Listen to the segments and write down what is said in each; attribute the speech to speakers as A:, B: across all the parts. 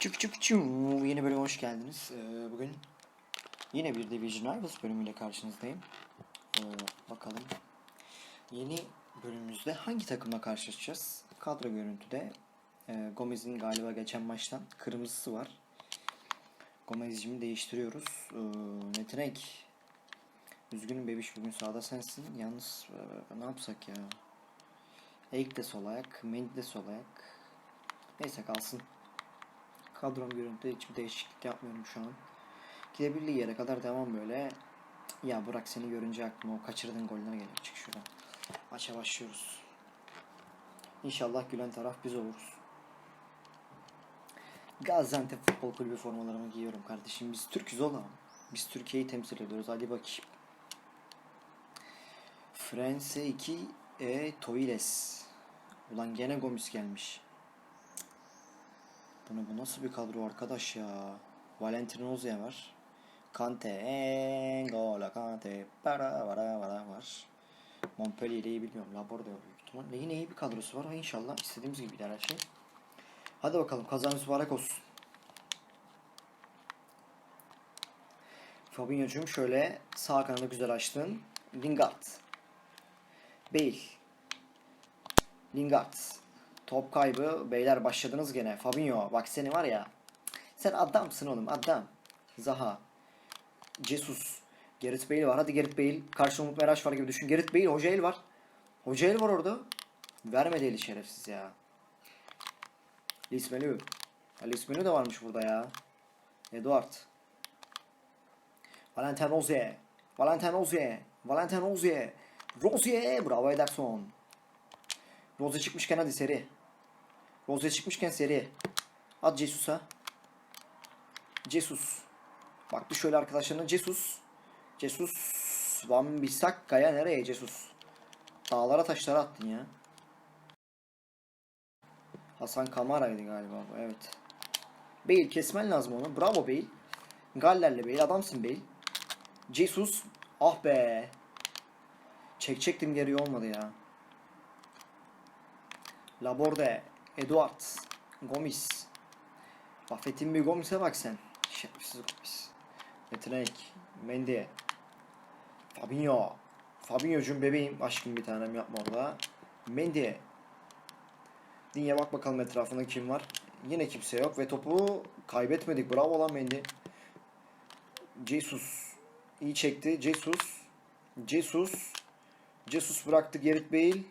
A: Fıçı fıçı fıçı. Yeni bölüme hoş geldiniz. Ee, bugün yine bir Division Rivals bölümüyle karşınızdayım. Ee, bakalım. Yeni bölümümüzde hangi takımla karşılaşacağız? Kadro görüntüde e, Gomez'in galiba geçen maçtan kırmızısı var. Gomez'cimi değiştiriyoruz. Ee, Netrek. Üzgünüm bebiş bugün sağda sensin. Yalnız e, ne yapsak ya? Eik de sol ayak, Mendy de sol ayak. Neyse kalsın. Kadrom görüntüde hiçbir değişiklik yapmıyorum şu an. Gidebildiği yere kadar devam böyle. Ya bırak seni görünce aklıma o kaçırdığın goller geliyor. Çık şuradan. Maça başlıyoruz. İnşallah gülen taraf biz oluruz. Gaziantep Futbol Kulübü formalarımı giyiyorum kardeşim. Biz Türk'üz oğlum. Biz Türkiye'yi temsil ediyoruz. Hadi bakayım. Frense 2 e Toiles. Ulan gene Gomis gelmiş. Bu ne bu nasıl bir kadro arkadaş ya? Valentin Ozya var. Kante, N'Golo Kante, para para para var. Montpellier'i bilmiyorum. Laborde var büyük ihtimalle. Yine iyi bir kadrosu var. İnşallah istediğimiz gibi gider her şey. Hadi bakalım kazanız mübarek olsun. Fabinho'cum şöyle sağ kanadı güzel açtın. Lingard. Bale. Lingard. Top kaybı. Beyler başladınız gene. Fabinho. Bak seni var ya. Sen adamsın oğlum adam. Zaha. Jesus. Gerrit Bale var. Hadi Gerrit Bale. Karşı Umut Meraş var gibi düşün. Gerrit Bale. Hoca el var. Hoca el var orada. Vermedi eli şerefsiz ya. Lismelu. Lismelu de varmış burada ya. Eduard. Valentin Rozier. Valentin Rozier. Valentin Rozier. Rozier. Bravo Ederson. Rozier çıkmışken hadi seri. Rozier çıkmışken seri. At Jesus'a. Jesus. Baktı şöyle arkadaşlarına Jesus. Jesus. Van Bissakka'ya nereye Jesus? Dağlara taşlara attın ya. Hasan Kamara'ydı galiba bu evet. Bale kesmen lazım onu. Bravo Bale. Galler'le Bale adamsın Bale. Jesus. Ah be. Çekecektim geri olmadı ya. Laborde. Eduard. Gomis. Buffett'in bir Gomis'e bak sen. Şerefsiz Gomis. Yetenek. Mendy. Fabinho. Fabinho'cum bebeğim. Aşkım bir tanem yapma orada. Mendy. Dinye bak bakalım etrafında kim var. Yine kimse yok ve topu kaybetmedik. Bravo lan Mendy. Jesus. iyi çekti. Jesus. Jesus. Jesus bıraktı Gerrit Bale.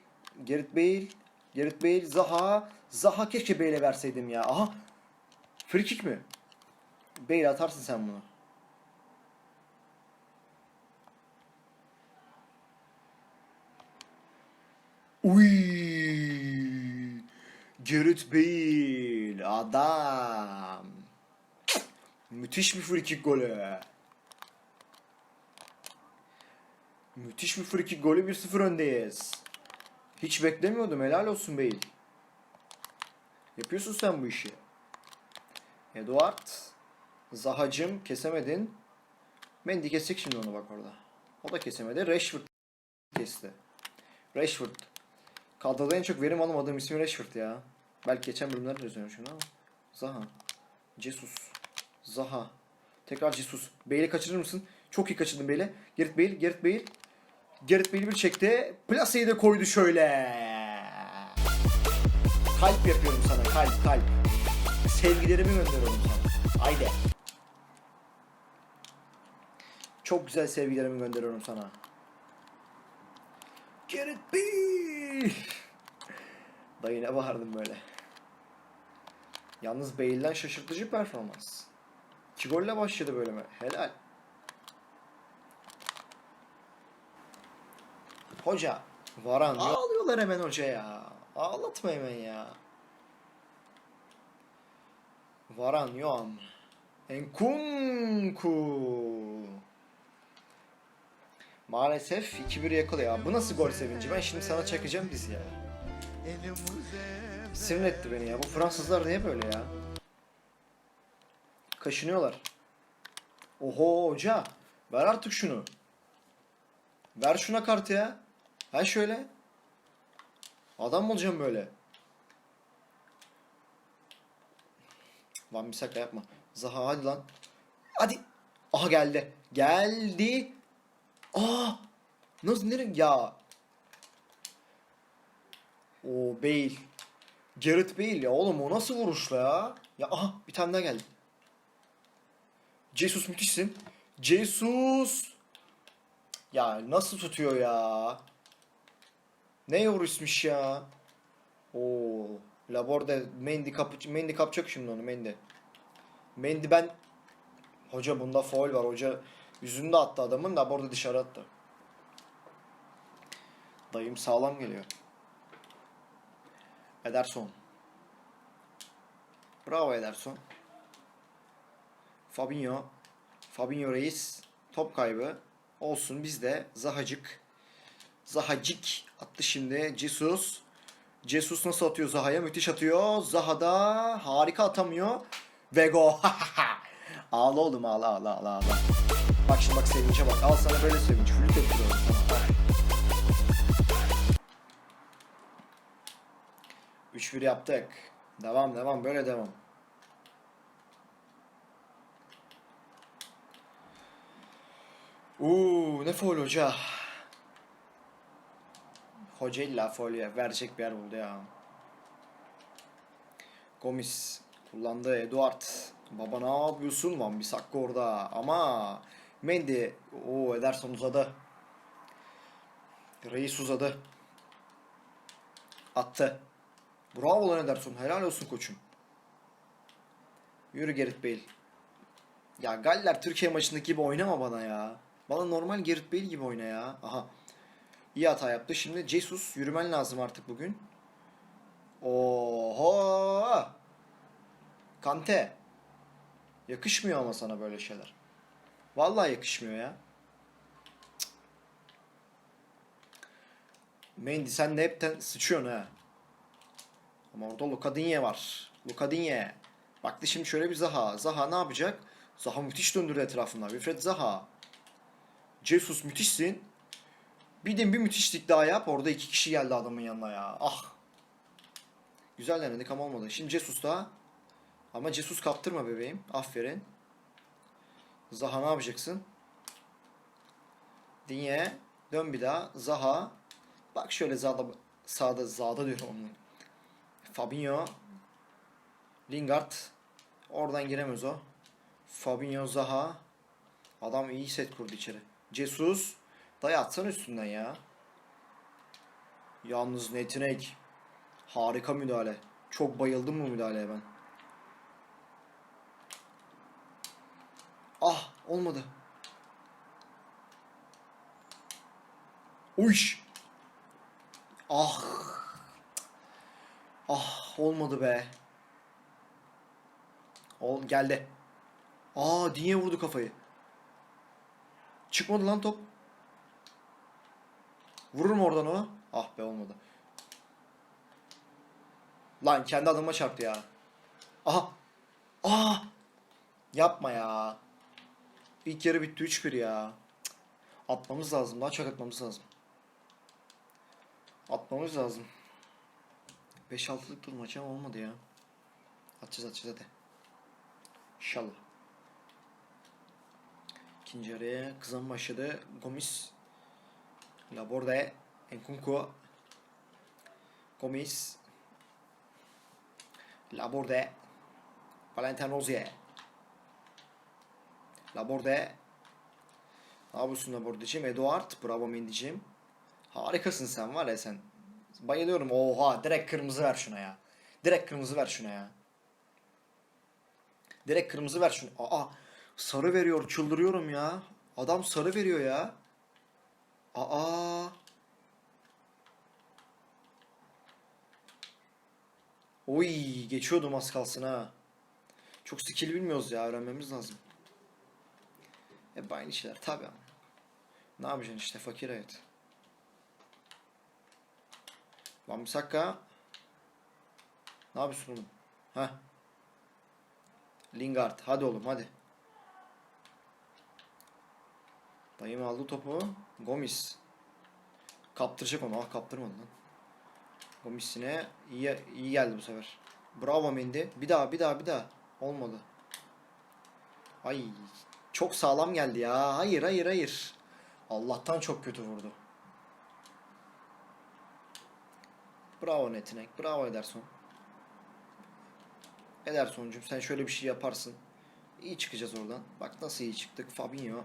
A: Gerrit Bale. Gerrit Bale. Zaha. Zaha keşke Bale'e verseydim ya. Aha. Free kick mi? Bale atarsın sen bunu. Uy. Gerrit Bale. Adam. Müthiş bir free kick golü. Müthiş bir free kick golü 1-0 öndeyiz. Hiç beklemiyordum. Helal olsun Bale. Yapıyorsun sen bu işi. Eduard. Zahacım kesemedin. Mendy kesecek şimdi onu bak orada. O da kesemedi. Rashford kesti. Rashford. Kadroda en çok verim alamadığım isim Rashford ya. Belki geçen bölümlerde de şunu ama. Zaha. Jesus. Zaha. Tekrar Jesus. Bale'i kaçırır mısın? Çok iyi kaçırdın Bale'i. Gerrit Bale, Gerrit Bale. Gerrit Bale bir çekti. Plaseyi de koydu şöyle. Kalp yapıyorum sana. Kalp, kalp. Sevgilerimi gönderiyorum sana. Haydi. Çok güzel sevgilerimi gönderiyorum sana. Gerrit Bale. Dayı ne bağırdım böyle. Yalnız Bale'den şaşırtıcı performans. İki golle başladı bölüme. Helal. Hoca. Varan. Ağlıyorlar hemen hocaya. Ağlatma hemen ya. Varan Yoam. Enkunku. Maalesef 2-1 yakalıyor. Bu nasıl gol sevinci? Ben şimdi sana çakacağım dizi ya. Sinir etti beni ya. Bu Fransızlar niye böyle ya? Kaşınıyorlar. Oho hoca. Ver artık şunu. Ver şuna kartı ya. Ha şöyle. Adam olacağım böyle? Van Bissaka yapma. Zaha hadi lan. Hadi. Aha geldi. Geldi. Aa. Nasıl nereye ya? O Bale. Gareth Bale ya oğlum o nasıl vuruşla ya? Ya aha bir tane daha geldi. Jesus müthişsin. Jesus. Ya nasıl tutuyor ya? Ne vuruşmuş ya? Oo. Laborde Mendy kapı Mendy kapacak şimdi onu Mendy. Mendy ben Hoca bunda foul var. Hoca yüzünde attı adamın da burada dışarı attı. Dayım sağlam geliyor. Ederson. Bravo Ederson. Fabinho. Fabinho reis. Top kaybı. Olsun bizde. Zahacık. Zahacık attı şimdi. Jesus. Jesus nasıl atıyor Zaha'ya? Müthiş atıyor. Zaha da harika atamıyor. Ve go. ağla oğlum ağla ağla ağla ağla. Bak şimdi bak sevince bak. Al sana böyle sevinç. Flüt yapıyorum. Al. 3-1 yaptık. Devam devam böyle devam. Uuu ne foul hoca. Hoca illa foul ya. Verecek bir yer buldu ya. Gomis kullandı Eduard. Baba ne yapıyorsun? Van Bissaka orada. Ama Mendy o Ederson uzadı. Reis uzadı. Attı. Bravo lan Ederson. Helal olsun koçum. Yürü Gerrit Bale. Ya Galler Türkiye maçındaki gibi oynama bana ya. Bana normal Gerrit Bale gibi oyna ya. Aha. İyi hata yaptı. Şimdi Jesus yürümen lazım artık bugün. Oho. Kante. Yakışmıyor ama sana böyle şeyler. Vallahi yakışmıyor ya. Mendy sen de hepten sıçıyorsun ha. Ama orada Lukadinye var. Lukadinye. Baktı şimdi şöyle bir Zaha. Zaha ne yapacak? Zaha müthiş döndürdü etrafında. Wilfred Zaha. Jesus müthişsin. Bir de bir müthişlik daha yap. Orada iki kişi geldi adamın yanına ya. Ah. Güzel denedik ama olmadı. Şimdi Jesus da. Ama Jesus kaptırma bebeğim. Aferin. Zaha ne yapacaksın? Dinye. Dön bir daha. Zaha. Bak şöyle Zaha'da sağda Zaha'da diyorum onun. Fabinho. Lingard. Oradan giremez o. Fabinho Zaha. Adam iyi set kurdu içeri. Jesus. Dayı atsana üstünden ya. Yalnız Netinek. Harika müdahale. Çok bayıldım bu müdahaleye ben. Ah olmadı. Uyş. Ah. Ah olmadı be. Ol geldi. Aa diye vurdu kafayı. Çıkmadı lan top. Vururum oradan o. Ah be olmadı. Lan kendi adıma çarptı ya. Aha. Aa. Yapma ya. İlk yarı bitti 3-1 ya. Atmamız lazım. Daha çok atmamız lazım. Atmamız lazım. 5-6'lık dur maç ama olmadı ya. Atacağız atacağız hadi. İnşallah. İkinci araya kızan başladı. Gomis. Laborde. Enkunku. Gomis. Laborde. Valentin Rozier. Laborde. Ne yapıyorsun? Eduard. Bravo Mendy'cim. Harikasın sen var ya sen. Bayılıyorum. Oha direkt kırmızı ver şuna ya. Direkt kırmızı ver şuna ya. Direkt kırmızı ver şunu. Aa sarı veriyor çıldırıyorum ya. Adam sarı veriyor ya. Aa. Oy geçiyordum az kalsın ha. Çok skill bilmiyoruz ya öğrenmemiz lazım. Hep aynı şeyler tabi ama. Ne yapacaksın işte fakir hayat. Van Bissaka. Ne yapıyorsun oğlum? Ha? Lingard. Hadi oğlum hadi. Dayım aldı topu. Gomis. Kaptıracak onu. Ah kaptırmadı lan. Gomis'ine iyi, iyi geldi bu sefer. Bravo Mendy. Bir daha bir daha bir daha. Olmadı. Ay çok sağlam geldi ya. Hayır hayır hayır. Allah'tan çok kötü vurdu. Bravo Netinek. Bravo Ederson. Ederson'cum sen şöyle bir şey yaparsın. İyi çıkacağız oradan. Bak nasıl iyi çıktık. Fabinho.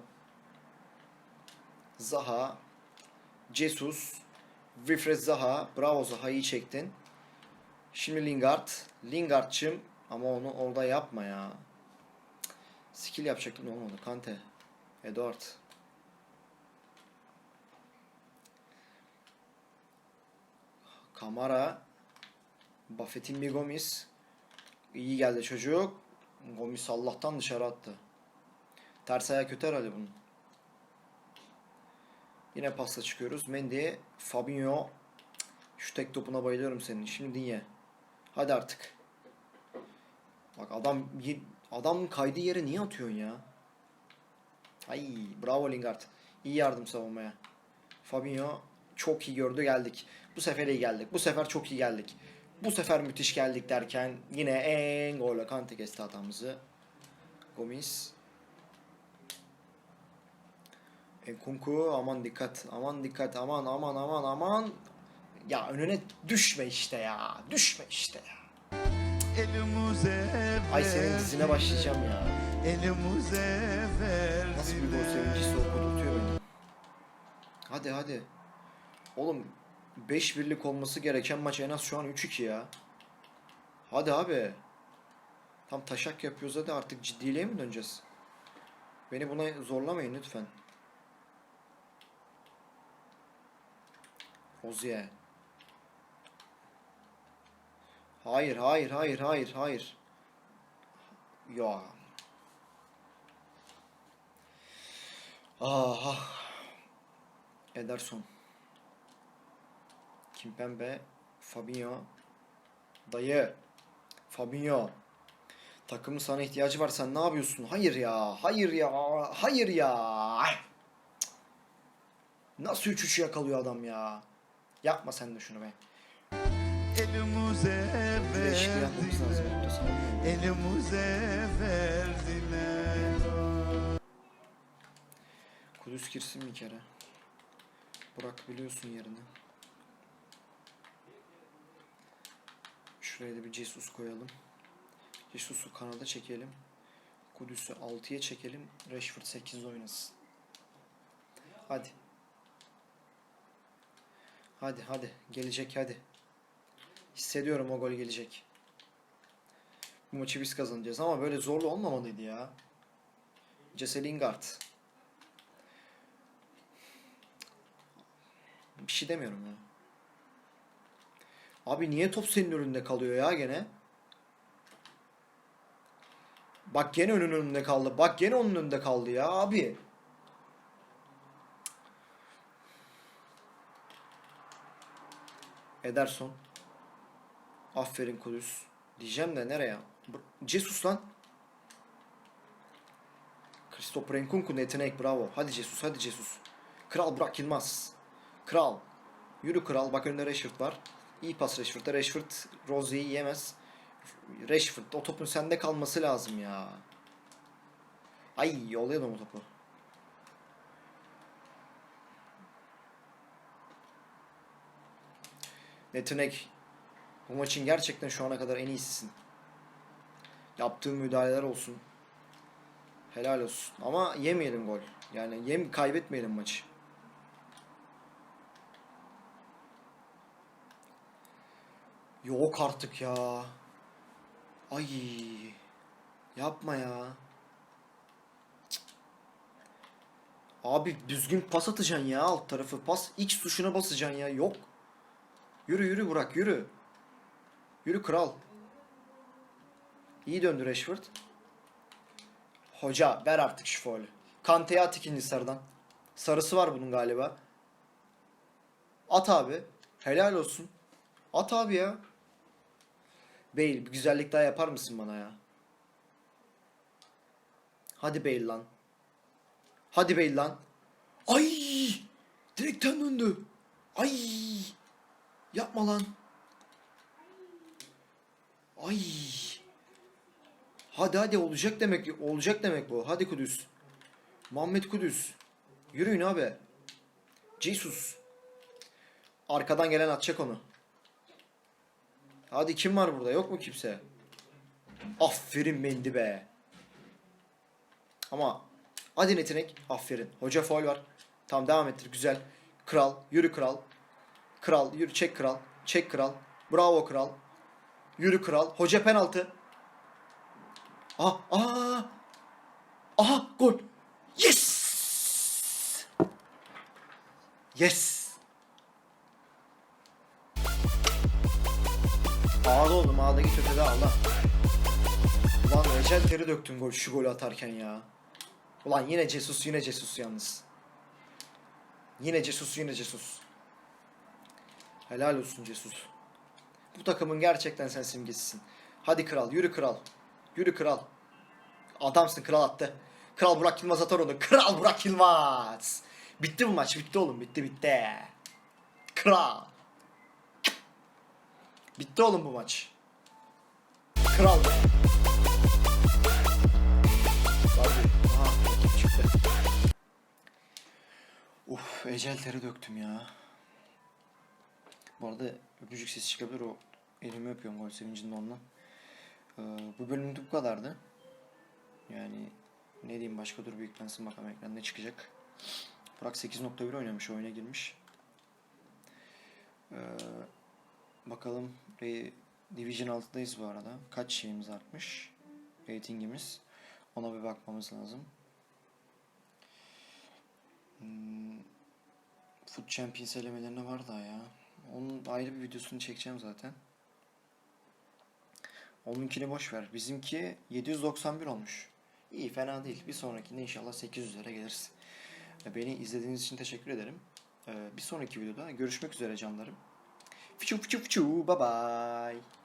A: Zaha. Jesus. Wilfred Zaha. Bravo Zaha iyi çektin. Şimdi Lingard. Lingard'çım ama onu orada yapma ya. Skill yapacaktım olmadı. Kante. Edward. Kamara. Buffett'in bir Gomis. İyi geldi çocuk. Gomis Allah'tan dışarı attı. Ters ayağı kötü herhalde bunun. Yine pasta çıkıyoruz. Mendy, Fabinho. Şu tek topuna bayılıyorum senin. Şimdi dinle. Hadi artık. Bak adam adam kaydığı yere niye atıyorsun ya? Ay bravo Lingard. İyi yardım savunmaya. Fabinho çok iyi gördü geldik. Bu sefer iyi geldik. Bu sefer çok iyi geldik. Bu sefer müthiş geldik derken yine en golle Kante kesti hatamızı. Gomis. Enkunku aman dikkat aman dikkat aman aman aman aman. Ya önüne düşme işte ya. Düşme işte ya.
B: Elimize
A: Ay senin dizine başlayacağım ya.
B: Elimize.
A: Nasıl bir gol sevincisi okudurtuyor beni. Hadi hadi. Oğlum 5-1'lik olması gereken maç en az şu an 3-2 ya. Hadi abi. Tam taşak yapıyoruz hadi artık ciddiliğe mi döneceğiz? Beni buna zorlamayın lütfen. Oziye. Hayır, hayır, hayır, hayır, hayır. Ya. Ah. Ederson. Kimpembe. Fabinho. Dayı. Fabinho. Takımın sana ihtiyacı var. Sen ne yapıyorsun? Hayır ya. Hayır ya. Hayır ya. Nasıl 3-3 yakalıyor adam ya? Yapma sen de şunu be.
B: Elimize verdiler. Elimize verdiler.
A: Kudüs girsin bir kere. Burak biliyorsun yerini. Şuraya da bir Jesus koyalım. Jesus'u kanada çekelim. Kudüs'ü 6'ya çekelim. Rashford 8 oynasın. Hadi. Hadi hadi. Gelecek hadi. Hissediyorum o gol gelecek. Bu maçı biz kazanacağız ama böyle zorlu olmamalıydı ya. Jesse Lingard. Bir şey demiyorum ya. Abi niye top senin önünde kalıyor ya gene? Bak gene önün önünde kaldı. Bak gene onun önünde kaldı ya abi. Ederson. Aferin Kudüs. Diyeceğim de nereye? Jesus lan. Christopher Nkunku yetenek bravo. Hadi Jesus hadi Jesus. Kral Burak Yılmaz. Kral. Yürü kral. Bak önünde Rashford var. İyi pas Rashford'da. Rashford Rozier'i yemez. Rashford o topun sende kalması lazım ya. Ay yolluyordum o topu. Netinek bu maçın gerçekten şu ana kadar en iyisisin. Yaptığın müdahaleler olsun. Helal olsun. Ama yemeyelim gol. Yani yem kaybetmeyelim maçı. Yok artık ya. Ay. Yapma ya. Cık. Abi düzgün pas atacaksın ya alt tarafı. Pas X tuşuna basacaksın ya. Yok. Yürü yürü Burak yürü. Yürü kral. İyi döndü Rashford. Hoca ver artık şu faulü. Kante'ye at ikinci sarıdan. Sarısı var bunun galiba. At abi. Helal olsun. At abi ya. Bale bir güzellik daha yapar mısın bana ya? Hadi Bale lan. Hadi Bale lan. Ay! Direkten döndü. Ay! Yapma lan. Ay! Hadi hadi olacak demek olacak demek bu. Hadi Kudüs. Muhammed Kudüs. Yürüyün abi. Jesus. Arkadan gelen atacak onu. Hadi kim var burada? Yok mu kimse? Aferin Mendi be. Ama hadi Netinek. Aferin. Hoca foul var. Tamam devam ettir. Güzel. Kral. Yürü kral. Kral. Yürü çek kral. Çek kral. Bravo kral. Yürü kral. Hoca penaltı. Aha. Aha. Aha. Gol. Yes. Yes. Ağda oldum. Ağda git ötede ağla. Ulan ecel teri döktüm gol, şu golü atarken ya. Ulan yine Jesus yine Jesus yalnız. Yine Jesus yine Jesus. Helal olsun Jesus. Bu takımın gerçekten sen simgesisin. Hadi kral yürü kral. Yürü kral. Adamsın kral attı. Kral Burak Yılmaz atar onu. Kral Burak Yılmaz. Bitti bu maç bitti oğlum bitti bitti. Kral. Bitti oğlum bu maç. Kral. Uf, ecel teri döktüm ya. Bu arada öpücük sesi çıkabilir o elimi öpüyorum gol sevincinde onunla. Ee, bu bölümde bu kadardı. Yani ne diyeyim başka dur bir yüklensin bakalım ekranda çıkacak. Burak 8.1 oynamış oyuna girmiş. Ee, bakalım Re- Division 6'dayız bu arada. Kaç şeyimiz artmış? Ratingimiz. Ona bir bakmamız lazım. Hmm, Foot Champions elemelerine var daha ya. Onun ayrı bir videosunu çekeceğim zaten. Onunkini boş ver. Bizimki 791 olmuş. İyi fena değil. Bir sonrakinde inşallah 800'lere geliriz. Beni izlediğiniz için teşekkür ederim. Ee, Bir sonraki videoda görüşmek üzere canlarım. Fıçı fıçı fıçı bye bye.